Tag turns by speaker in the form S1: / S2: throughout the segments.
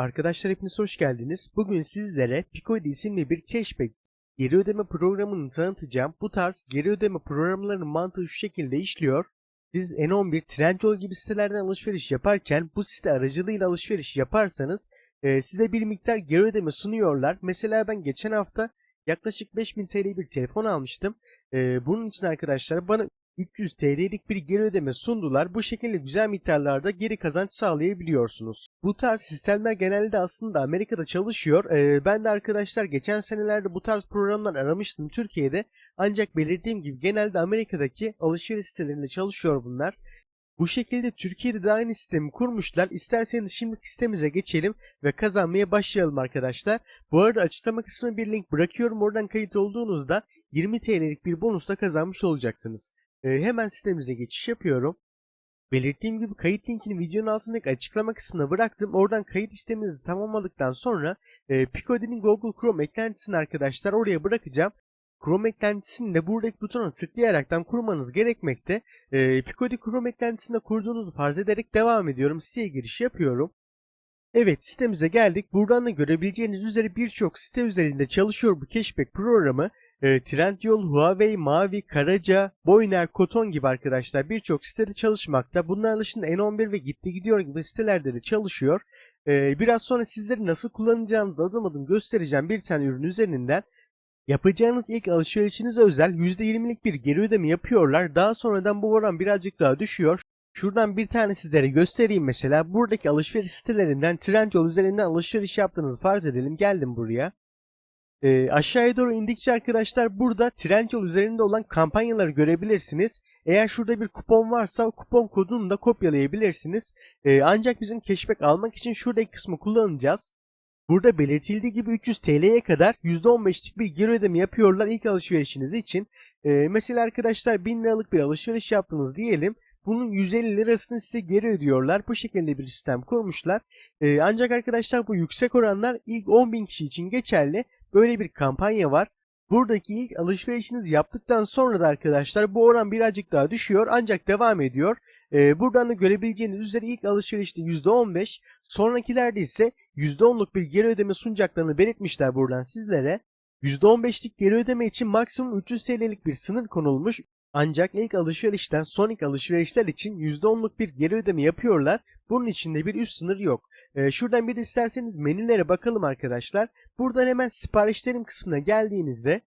S1: Arkadaşlar hepiniz hoş geldiniz. Bugün sizlere Picoid isimli bir cashback geri ödeme programını tanıtacağım. Bu tarz geri ödeme programlarının mantığı şu şekilde işliyor. Siz N11, Trendyol gibi sitelerden alışveriş yaparken bu site aracılığıyla alışveriş yaparsanız e, size bir miktar geri ödeme sunuyorlar. Mesela ben geçen hafta yaklaşık 5000 TL bir telefon almıştım. E, bunun için arkadaşlar bana 300 TL'lik bir geri ödeme sundular. Bu şekilde güzel miktarlarda geri kazanç sağlayabiliyorsunuz. Bu tarz sistemler genelde aslında Amerika'da çalışıyor. Ee, ben de arkadaşlar geçen senelerde bu tarz programlar aramıştım Türkiye'de. Ancak belirttiğim gibi genelde Amerika'daki alışveriş sitelerinde çalışıyor bunlar. Bu şekilde Türkiye'de de aynı sistemi kurmuşlar. İsterseniz şimdi sitemize geçelim ve kazanmaya başlayalım arkadaşlar. Bu arada açıklama kısmına bir link bırakıyorum. Oradan kayıt olduğunuzda 20 TL'lik bir bonusla kazanmış olacaksınız. Ee, hemen sitemize geçiş yapıyorum. Belirttiğim gibi kayıt linkini videonun altındaki açıklama kısmına bıraktım. Oradan kayıt işleminizi tamamladıktan sonra e, Picode'nin Google Chrome eklentisini arkadaşlar oraya bırakacağım. Chrome eklentisini de buradaki butona tıklayaraktan kurmanız gerekmekte. E, Picode Chrome eklentisinde kurduğunuzu farz ederek devam ediyorum. Siteye giriş yapıyorum. Evet sitemize geldik. Buradan da görebileceğiniz üzere birçok site üzerinde çalışıyor bu cashback programı. E, Trendyol, Huawei, Mavi, Karaca, Boyner, Koton gibi arkadaşlar birçok sitede çalışmakta. Bunlar dışında N11 ve Gitti Gidiyor gibi sitelerde de çalışıyor. E, biraz sonra sizleri nasıl kullanacağınızı adım adım göstereceğim bir tane ürün üzerinden. Yapacağınız ilk alışverişinize özel %20'lik bir geri ödeme yapıyorlar. Daha sonradan bu oran birazcık daha düşüyor. Şuradan bir tane sizlere göstereyim mesela. Buradaki alışveriş sitelerinden Trendyol üzerinden alışveriş yaptığınızı farz edelim. Geldim buraya. E, aşağıya doğru indikçe arkadaşlar burada Trendyol üzerinde olan kampanyaları görebilirsiniz. Eğer şurada bir kupon varsa kupon kodunu da kopyalayabilirsiniz. E, ancak bizim cashback almak için şuradaki kısmı kullanacağız. Burada belirtildiği gibi 300 TL'ye kadar %15'lik bir geri ödeme yapıyorlar ilk alışverişiniz için. E, mesela arkadaşlar 1000 liralık bir alışveriş yaptınız diyelim. Bunun 150 lirasını size geri ödüyorlar. Bu şekilde bir sistem kurmuşlar. E, ancak arkadaşlar bu yüksek oranlar ilk 10.000 kişi için geçerli. Böyle bir kampanya var. Buradaki ilk alışverişinizi yaptıktan sonra da arkadaşlar bu oran birazcık daha düşüyor ancak devam ediyor. Ee, buradan da görebileceğiniz üzere ilk alışverişte %15 sonrakilerde ise %10'luk bir geri ödeme sunacaklarını belirtmişler buradan sizlere. %15'lik geri ödeme için maksimum 300 TL'lik bir sınır konulmuş. Ancak ilk alışverişten son ilk alışverişler için %10'luk bir geri ödeme yapıyorlar. Bunun içinde bir üst sınır yok. Ee, şuradan bir de isterseniz menülere bakalım arkadaşlar. Buradan hemen siparişlerim kısmına geldiğinizde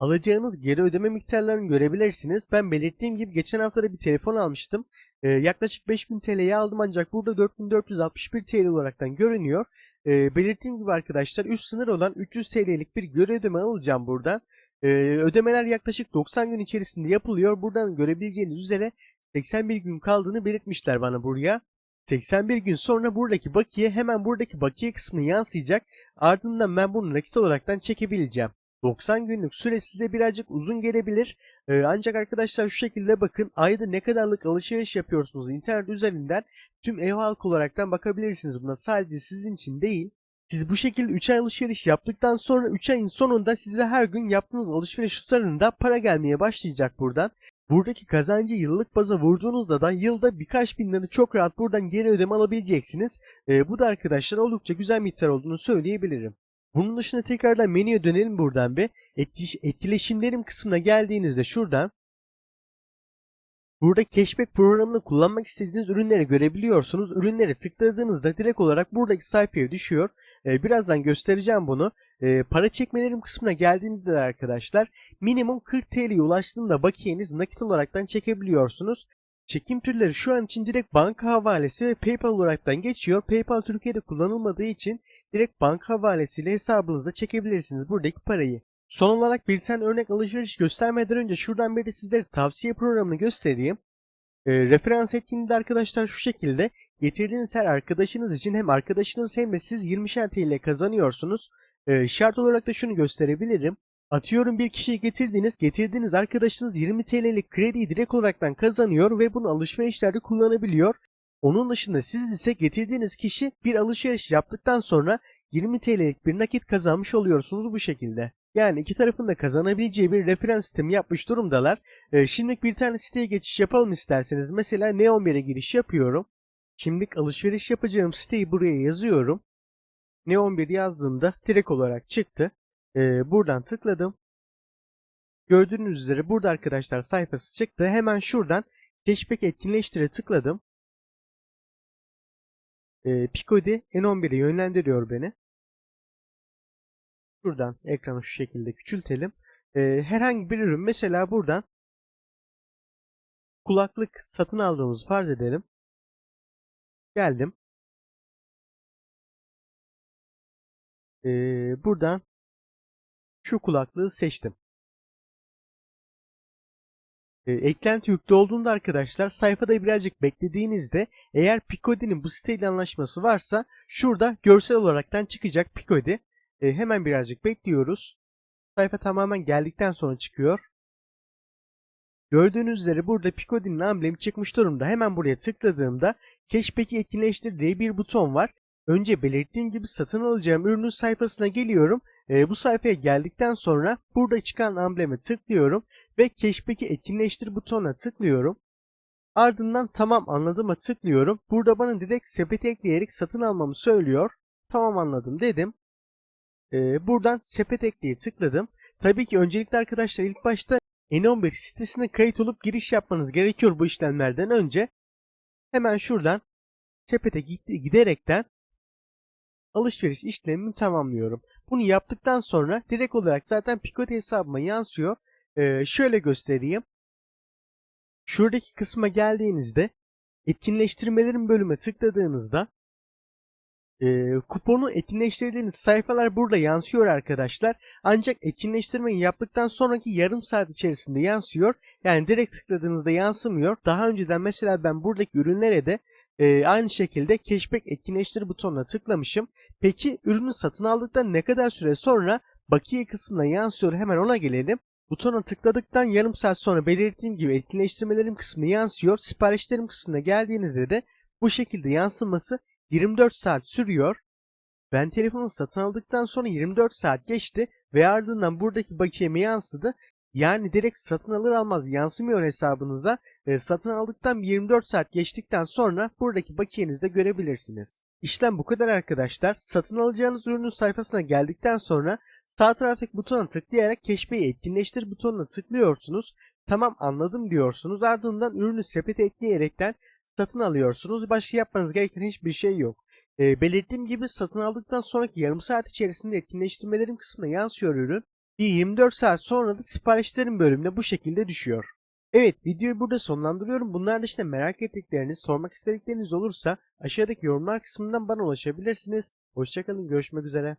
S1: alacağınız geri ödeme miktarlarını görebilirsiniz. Ben belirttiğim gibi geçen hafta da bir telefon almıştım. Ee, yaklaşık 5000 TL'ye aldım ancak burada 4461 TL olaraktan görünüyor. Ee, belirttiğim gibi arkadaşlar üst sınır olan 300 TL'lik bir geri ödeme alacağım buradan. Ee, ödemeler yaklaşık 90 gün içerisinde yapılıyor. Buradan görebileceğiniz üzere 81 gün kaldığını belirtmişler bana buraya. 81 gün sonra buradaki bakiye hemen buradaki bakiye kısmı yansıyacak. Ardından ben bunu nakit olaraktan çekebileceğim. 90 günlük süre size birazcık uzun gelebilir. Ee, ancak arkadaşlar şu şekilde bakın ayda ne kadarlık alışveriş yapıyorsunuz internet üzerinden tüm ev halkı olaraktan bakabilirsiniz buna sadece sizin için değil. Siz bu şekilde 3 ay alışveriş yaptıktan sonra 3 ayın sonunda size her gün yaptığınız alışveriş tutarında para gelmeye başlayacak buradan. Buradaki kazancı yıllık baza vurduğunuzda da yılda birkaç bin lira çok rahat buradan geri ödeme alabileceksiniz. Ee, bu da arkadaşlar oldukça güzel miktar olduğunu söyleyebilirim. Bunun dışında tekrardan menüye dönelim buradan bir. Etkileşimlerim kısmına geldiğinizde şuradan Burada cashback programını kullanmak istediğiniz ürünleri görebiliyorsunuz. Ürünleri tıkladığınızda direkt olarak buradaki sayfaya düşüyor. Ee, birazdan göstereceğim bunu. Ee, para çekmelerim kısmına geldiğinizde de arkadaşlar minimum 40 TL'ye ulaştığında bakiyeniz nakit olaraktan çekebiliyorsunuz. Çekim türleri şu an için direkt banka havalesi ve PayPal olaraktan geçiyor. PayPal Türkiye'de kullanılmadığı için direkt banka havalesiyle hesabınıza çekebilirsiniz buradaki parayı. Son olarak bir tane örnek alışveriş göstermeden önce şuradan bir de sizlere tavsiye programını göstereyim. E, referans etkinliğinde arkadaşlar şu şekilde getirdiğiniz her arkadaşınız için hem arkadaşınız hem de siz 20'şer TL kazanıyorsunuz. E, şart olarak da şunu gösterebilirim. Atıyorum bir kişiyi getirdiniz, getirdiğiniz arkadaşınız 20 TL'lik krediyi direkt olaraktan kazanıyor ve bunu alışverişlerde kullanabiliyor. Onun dışında siz ise getirdiğiniz kişi bir alışveriş yaptıktan sonra 20 TL'lik bir nakit kazanmış oluyorsunuz bu şekilde. Yani iki tarafın da kazanabileceği bir referans sistemi yapmış durumdalar. Ee, şimdilik bir tane siteye geçiş yapalım isterseniz. Mesela Neon 1'e giriş yapıyorum. Şimdilik alışveriş yapacağım siteyi buraya yazıyorum. Ne11 yazdığımda direkt olarak çıktı. Ee, buradan tıkladım. Gördüğünüz üzere burada arkadaşlar sayfası çıktı. Hemen şuradan Cashback etkinleştire tıkladım. Ee, Picodi N11'e yönlendiriyor beni. Şuradan ekranı şu şekilde küçültelim. Ee, herhangi bir ürün mesela buradan kulaklık satın aldığımızı farz edelim. Geldim. Ee, buradan şu kulaklığı seçtim. Ee, eklenti yüklü olduğunda arkadaşlar sayfada birazcık beklediğinizde eğer Picodi'nin bu siteyle anlaşması varsa şurada görsel olaraktan çıkacak Picodi. Ee, hemen birazcık bekliyoruz. Sayfa tamamen geldikten sonra çıkıyor. Gördüğünüz üzere burada Picodi'nin amblemi çıkmış durumda. Hemen buraya tıkladığımda Cashback'i etkinleştir diye bir buton var. Önce belirttiğim gibi satın alacağım ürünün sayfasına geliyorum. Ee, bu sayfaya geldikten sonra burada çıkan ambleme tıklıyorum ve Cashback'i etkinleştir butonuna tıklıyorum. Ardından tamam anladım'a tıklıyorum. Burada bana direkt sepete ekleyerek satın almamı söylüyor. Tamam anladım dedim. Ee, buradan sepet ekleye tıkladım. Tabii ki öncelikle arkadaşlar ilk başta N11 sitesine kayıt olup giriş yapmanız gerekiyor bu işlemlerden önce. Hemen şuradan sepete giderekten alışveriş işlemimi tamamlıyorum. Bunu yaptıktan sonra direkt olarak zaten Picot hesabıma yansıyor. Ee, şöyle göstereyim. Şuradaki kısma geldiğinizde etkinleştirmelerin bölüme tıkladığınızda e, kuponu etkinleştirdiğiniz sayfalar burada yansıyor arkadaşlar. Ancak etkinleştirmeyi yaptıktan sonraki yarım saat içerisinde yansıyor. Yani direkt tıkladığınızda yansımıyor. Daha önceden mesela ben buradaki ürünlere de e, aynı şekilde cashback etkinleştir butonuna tıklamışım. Peki ürünü satın aldıktan ne kadar süre sonra bakiye kısmına yansıyor hemen ona gelelim. Butona tıkladıktan yarım saat sonra belirttiğim gibi etkinleştirmelerim kısmına yansıyor. Siparişlerim kısmına geldiğinizde de bu şekilde yansıması 24 saat sürüyor. Ben telefonu satın aldıktan sonra 24 saat geçti ve ardından buradaki bakiyeme yansıdı. Yani direkt satın alır almaz yansımıyor hesabınıza. E, satın aldıktan 24 saat geçtikten sonra buradaki bakiyenizi de görebilirsiniz. İşlem bu kadar arkadaşlar. Satın alacağınız ürünün sayfasına geldikten sonra sağ taraftaki butona tıklayarak keşfeyi etkinleştir butonuna tıklıyorsunuz. Tamam anladım diyorsunuz. Ardından ürünü sepete ekleyerekten satın alıyorsunuz. Başka yapmanız gereken hiçbir şey yok. E, belirttiğim gibi satın aldıktan sonraki yarım saat içerisinde etkinleştirmelerin kısmına yansıyor ürün. Bir 24 saat sonra da siparişlerin bölümüne bu şekilde düşüyor. Evet videoyu burada sonlandırıyorum. Bunlar dışında merak ettikleriniz, sormak istedikleriniz olursa aşağıdaki yorumlar kısmından bana ulaşabilirsiniz. Hoşçakalın görüşmek üzere.